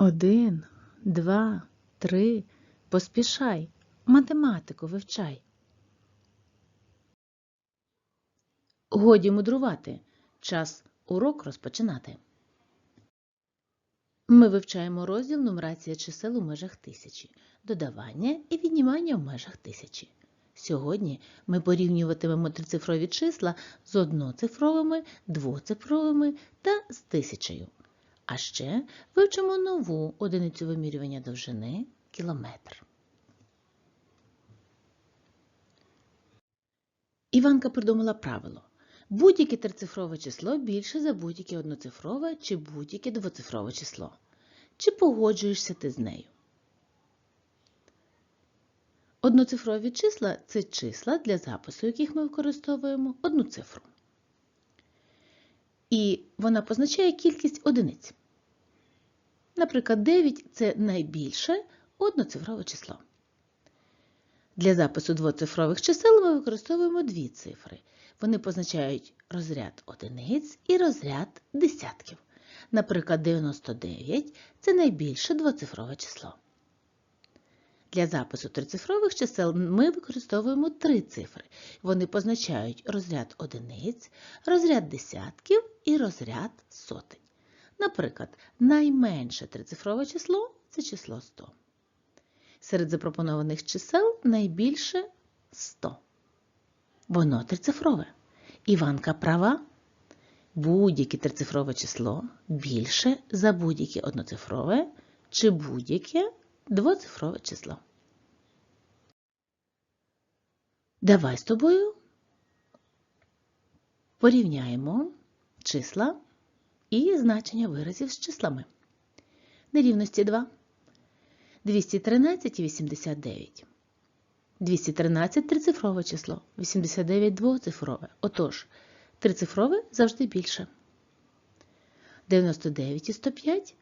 Один, два, три. Поспішай. Математику вивчай. Годі мудрувати. Час урок розпочинати. Ми вивчаємо розділ нумерація чисел у межах тисячі, додавання і віднімання в межах тисячі. Сьогодні ми порівнюватимемо трицифрові числа з одноцифровими, двоцифровими та з тисячею. А ще вивчимо нову одиницю вимірювання довжини кілометр. Іванка придумала правило. Будь-яке трицифрове число більше за будь-яке одноцифрове чи будь-яке двоцифрове число. Чи погоджуєшся ти з нею? Одноцифрові числа це числа, для запису яких ми використовуємо одну цифру. І вона позначає кількість одиниць. Наприклад, 9 це найбільше одноцифрове число. Для запису двоцифрових чисел ми використовуємо дві цифри. Вони позначають розряд одиниць і розряд десятків. Наприклад, 99 це найбільше двоцифрове число. Для запису трицифрових чисел ми використовуємо три цифри. Вони позначають розряд одиниць, розряд десятків і розряд сотень. Наприклад, найменше трицифрове число це число 100. Серед запропонованих чисел найбільше 100. Воно трицифрове. Іванка права. Будь-яке трицифрове число більше за будь-яке одноцифрове чи будь-яке двоцифрове число. Давай з тобою порівняємо числа і значення виразів з числами. Нерівності 2. 213 і 89. 213 трицифрове число, 89 двоцифрове. Отож, трицифрове завжди більше. 99 і 105.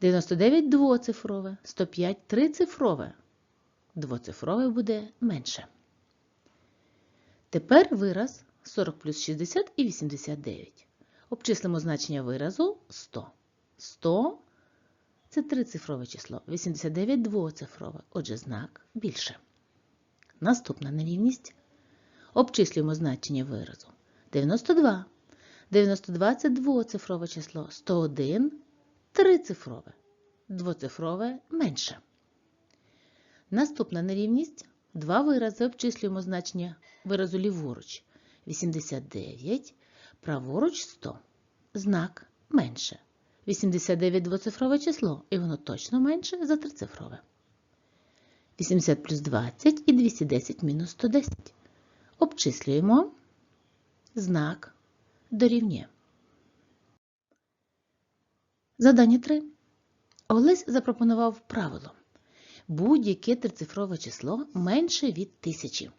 99 двоцифрове, 105 трицифрове. Двоцифрове буде менше. Тепер вираз 40 плюс 60 і 89. Обчислимо значення виразу 100. 100 це трицифрове число, 89 двоцифрове, отже знак більше. Наступна нерівність. Обчислюємо значення виразу. 92. 92 це двоцифрове число, 101 трицифрове, двоцифрове менше. Наступна нерівність. Два вирази обчислюємо значення виразу ліворуч. 89, праворуч 100. Знак менше. 89 двоцифрове число, і воно точно менше за трицифрове. 80 плюс 20 і 210 мінус 110. Обчислюємо знак дорівнює. Задання 3. Олесь запропонував правило. Будь-яке трицифрове число менше від тисячі.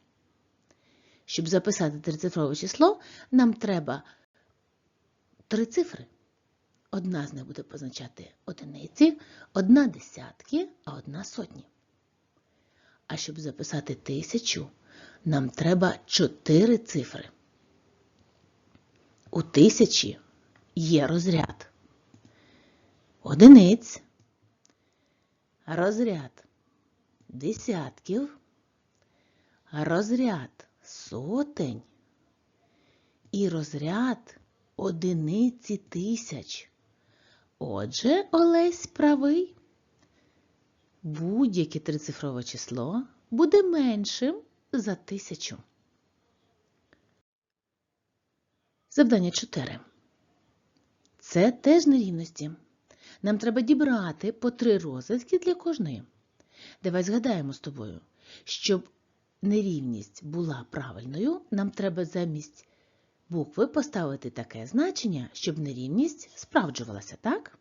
Щоб записати трицифрове число, нам треба три цифри. Одна з них буде позначати одиниці, одна десятки, а одна сотні. А щоб записати тисячу, нам треба чотири цифри. У тисячі є розряд одиниць, розряд десятків, розряд сотень і розряд одиниці тисяч. Отже, Олесь правий. Будь-яке трицифрове число буде меншим за тисячу. Завдання 4. Це теж нерівності. Нам треба дібрати по три розв'язки для кожної. Давай згадаємо з тобою, щоб нерівність була правильною, нам треба замість букви поставити таке значення, щоб нерівність справджувалася, так?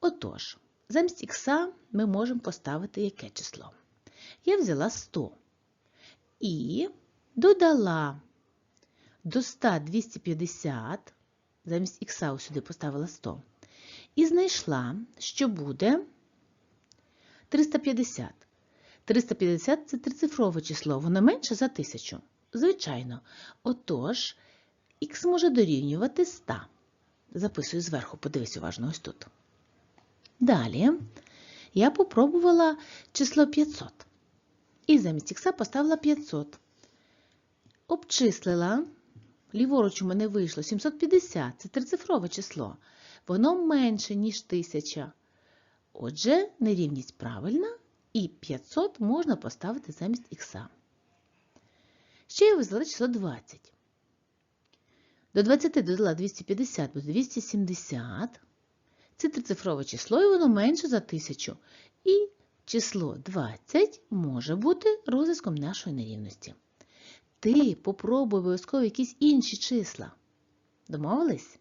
Отож, замість ікса ми можемо поставити яке число? Я взяла 100 і додала до 100 250, замість ікса сюди поставила 100, і знайшла, що буде 350. 350 це трицифрове число, воно менше за 1000. Звичайно. Отож, х може дорівнювати 100. Записую зверху, подивись уважно ось тут. Далі я попробувала число 500. І замість ікса поставила 500. Обчислила. Ліворуч у мене вийшло 750. Це трицифрове число. Воно менше, ніж 1000. Отже, нерівність правильна, і 500 можна поставити замість ікса. Ще я взяла число 20. До 20 додала 250, буде 270. Це трицифрове число, і воно менше за 1000. І число 20 може бути розв'язком нашої нерівності. Ти попробуй обов'язково якісь інші числа. Домовились?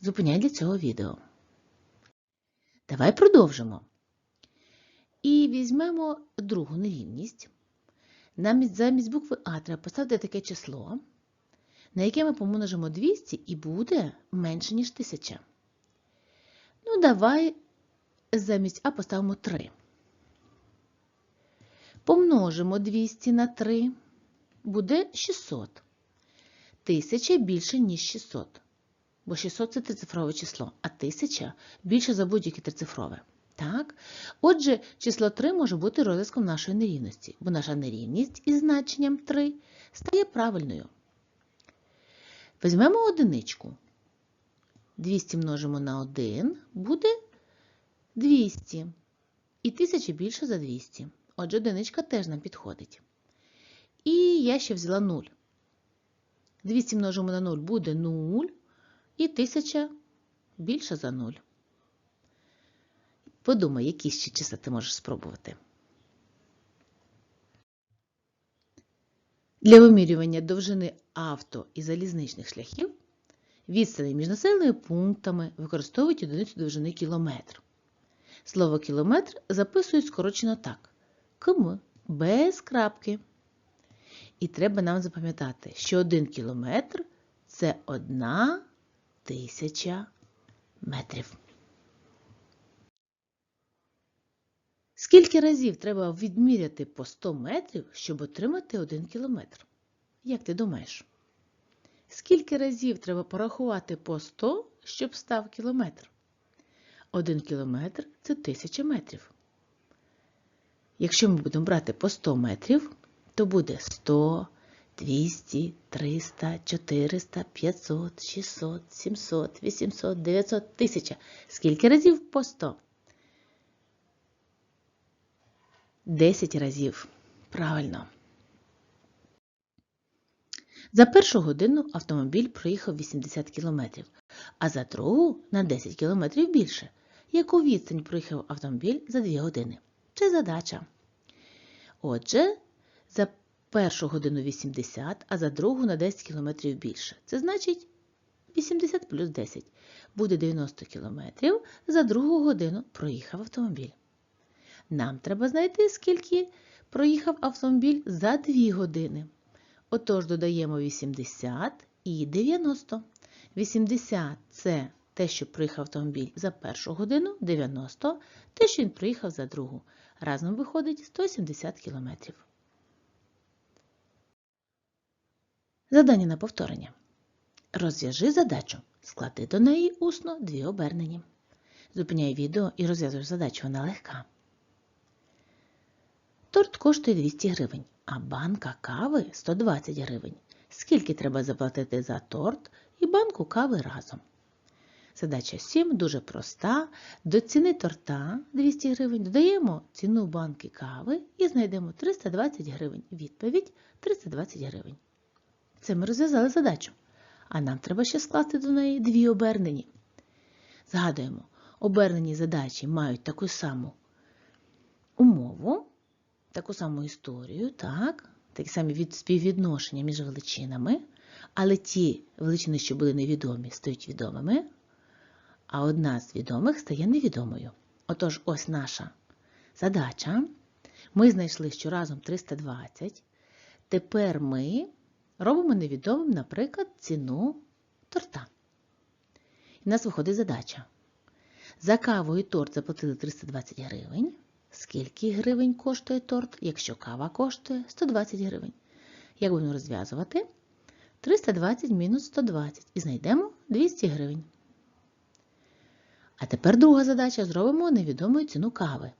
Зупиняй для цього відео. Давай продовжимо. І візьмемо другу нерівність. Нам замість букви А треба поставити таке число, на яке ми помножимо 200 і буде менше, ніж 1000. Ну, давай замість А поставимо 3. Помножимо 200 на 3. Буде 600. 1000 більше, ніж 600. Бо 600 це трицифрове число, а 1000 більше за будь-яке трицифрове. Так? Отже, число 3 може бути розв'язком нашої нерівності, бо наша нерівність із значенням 3 стає правильною. Візьмемо одиничку. 200 множимо на 1 буде 200. І 1000 більше за 200. Отже, одиничка теж нам підходить. І я ще взяла 0. 200 множимо на 0 буде 0. І 1000 більше за 0. Подумай, які ще числа ти можеш спробувати. Для вимірювання довжини авто і залізничних шляхів відстані між населеними пунктами використовують одиницю довжини кілометр. Слово кілометр записують скорочено так: км без крапки. І треба нам запам'ятати, що 1 кілометр це одна тисяча метрів. Скільки разів треба відміряти по 100 метрів, щоб отримати 1 кілометр? Як ти думаєш? Скільки разів треба порахувати по 100, щоб став кілометр? 1 кілометр це 1000 метрів. Якщо ми будемо брати по 100 метрів, то буде 100, 200, 300, 400, 500, 600, 700, 800, 900, 1000. Скільки разів по 100? 10 разів. Правильно. За першу годину автомобіль проїхав 80 км, а за другу на 10 км більше. Яку відстань проїхав автомобіль за 2 години? Це задача. Отже, за першу годину 80, а за другу на 10 км більше. Це значить 80 плюс 10 буде 90 км. За другу годину проїхав автомобіль. Нам треба знайти, скільки проїхав автомобіль за 2 години. Отож, додаємо 80 і 90. 80 це те, що проїхав автомобіль за першу годину, 90 те, що він проїхав за другу. Разом виходить 170 км. Задання на повторення. Розв'яжи задачу. Склади до неї усно дві обернені. Зупиняй відео і розв'язуй задачу, вона легка. Торт коштує 200 гривень, а банка кави 120 гривень. Скільки треба заплатити за торт і банку кави разом? Задача 7 дуже проста. До ціни торта 200 гривень додаємо ціну банки кави і знайдемо 320 гривень. Відповідь 320 гривень. Це ми розв'язали задачу. А нам треба ще скласти до неї дві обернені. Згадуємо, обернені задачі мають таку саму умову, таку саму історію, так, такі самі від співвідношення між величинами, але ті величини, що були невідомі, стають відомими, а одна з відомих стає невідомою. Отож, ось наша задача. Ми знайшли, що разом 320. Тепер ми робимо невідомим, наприклад, ціну торта. І в нас виходить задача. За каву і торт заплатили 320 гривень. Скільки гривень коштує торт, якщо кава коштує 120 гривень? Як будемо розв'язувати? 320 мінус 120 і знайдемо 200 гривень. А тепер друга задача зробимо невідому ціну кави.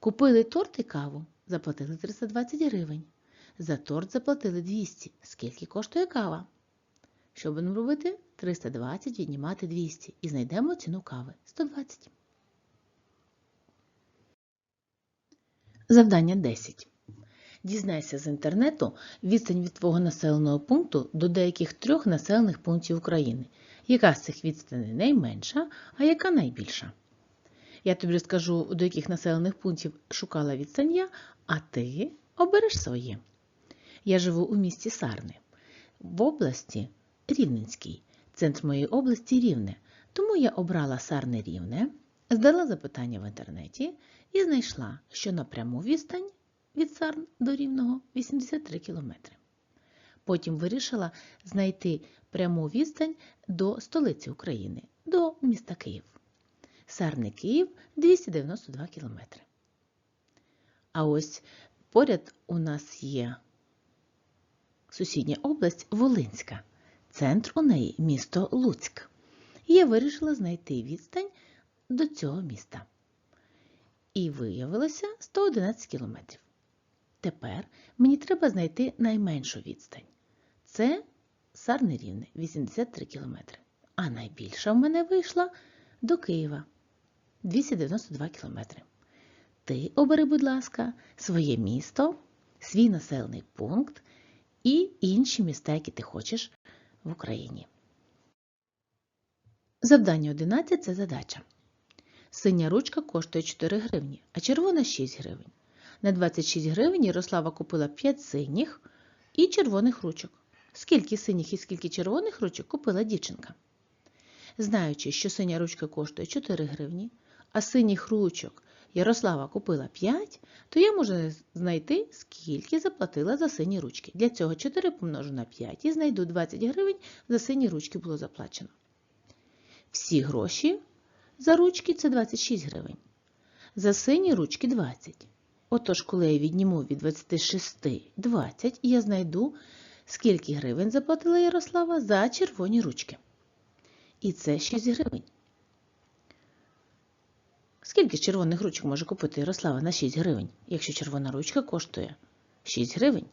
Купили торт і каву, заплатили 320 гривень. За торт заплатили 200. Скільки коштує кава? Що будемо робити? 320 віднімати 200 і знайдемо ціну кави 120. Завдання 10. Дізнайся з інтернету відстань від твого населеного пункту до деяких трьох населених пунктів України. Яка з цих відстаней найменша, а яка найбільша? Я тобі розкажу, до яких населених пунктів шукала відстань я, а ти обереш своє. Я живу у місті Сарни. В області Рівненській. Центр моєї області Рівне. Тому я обрала Сарне Рівне, здала запитання в інтернеті і знайшла, що напряму відстань від Сарн до Рівного 83 км. Потім вирішила знайти пряму відстань до столиці України, до міста Київ. Сарни Київ 292 км. А ось поряд у нас є сусідня область Волинська. Центр у неї місто Луцьк. І я вирішила знайти відстань до цього міста. І виявилося 111 кілометрів. Тепер мені треба знайти найменшу відстань. Це Сарне Рівне 83 кілометри. А найбільша в мене вийшла до Києва 292 кілометри. Ти обери, будь ласка, своє місто, свій населений пункт і інші міста, які ти хочеш в Україні. Завдання 11 це задача. Синя ручка коштує 4 гривні, а червона 6 гривень. На 26 гривень Ярослава купила 5 синіх і червоних ручок. Скільки синіх і скільки червоних ручок купила дівчинка? Знаючи, що синя ручка коштує 4 гривні, а синіх ручок Ярослава купила 5, то я можу знайти, скільки заплатила за сині ручки. Для цього 4 помножу на 5 і знайду 20 гривень за сині ручки було заплачено. Всі гроші за ручки це 26 гривень. За сині ручки 20. Отож, коли я відніму від 26 20, я знайду, скільки гривень заплатила Ярослава за червоні ручки. І це 6 гривень. Скільки червоних ручок може купити Ярослава на 6 гривень, якщо червона ручка коштує 6 гривень?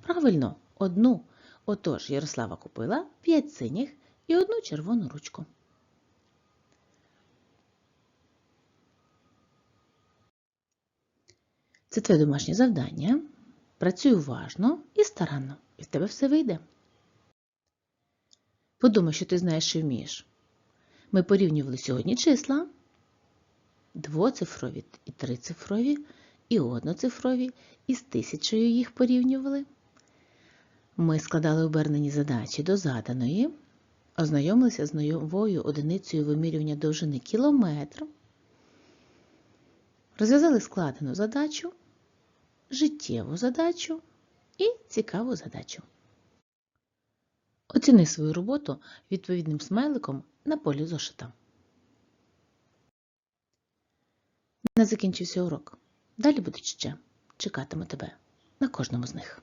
Правильно, одну. Отож, Ярослава купила 5 синіх і одну червону ручку. Це твоє домашнє завдання. Працюй уважно і старанно, і в тебе все вийде. Подумай, що ти знаєш і вмієш. Ми порівнювали сьогодні числа двоцифрові і трицифрові, і одноцифрові, і з тисячею їх порівнювали. Ми складали обернені задачі до заданої, ознайомилися з новою одиницею вимірювання довжини кілометр, розв'язали складену задачу, життєву задачу і цікаву задачу. Оціни свою роботу відповідним смайликом на полі зошита. Не закінчився урок. Далі будуть ще. Чекатиму тебе на кожному з них.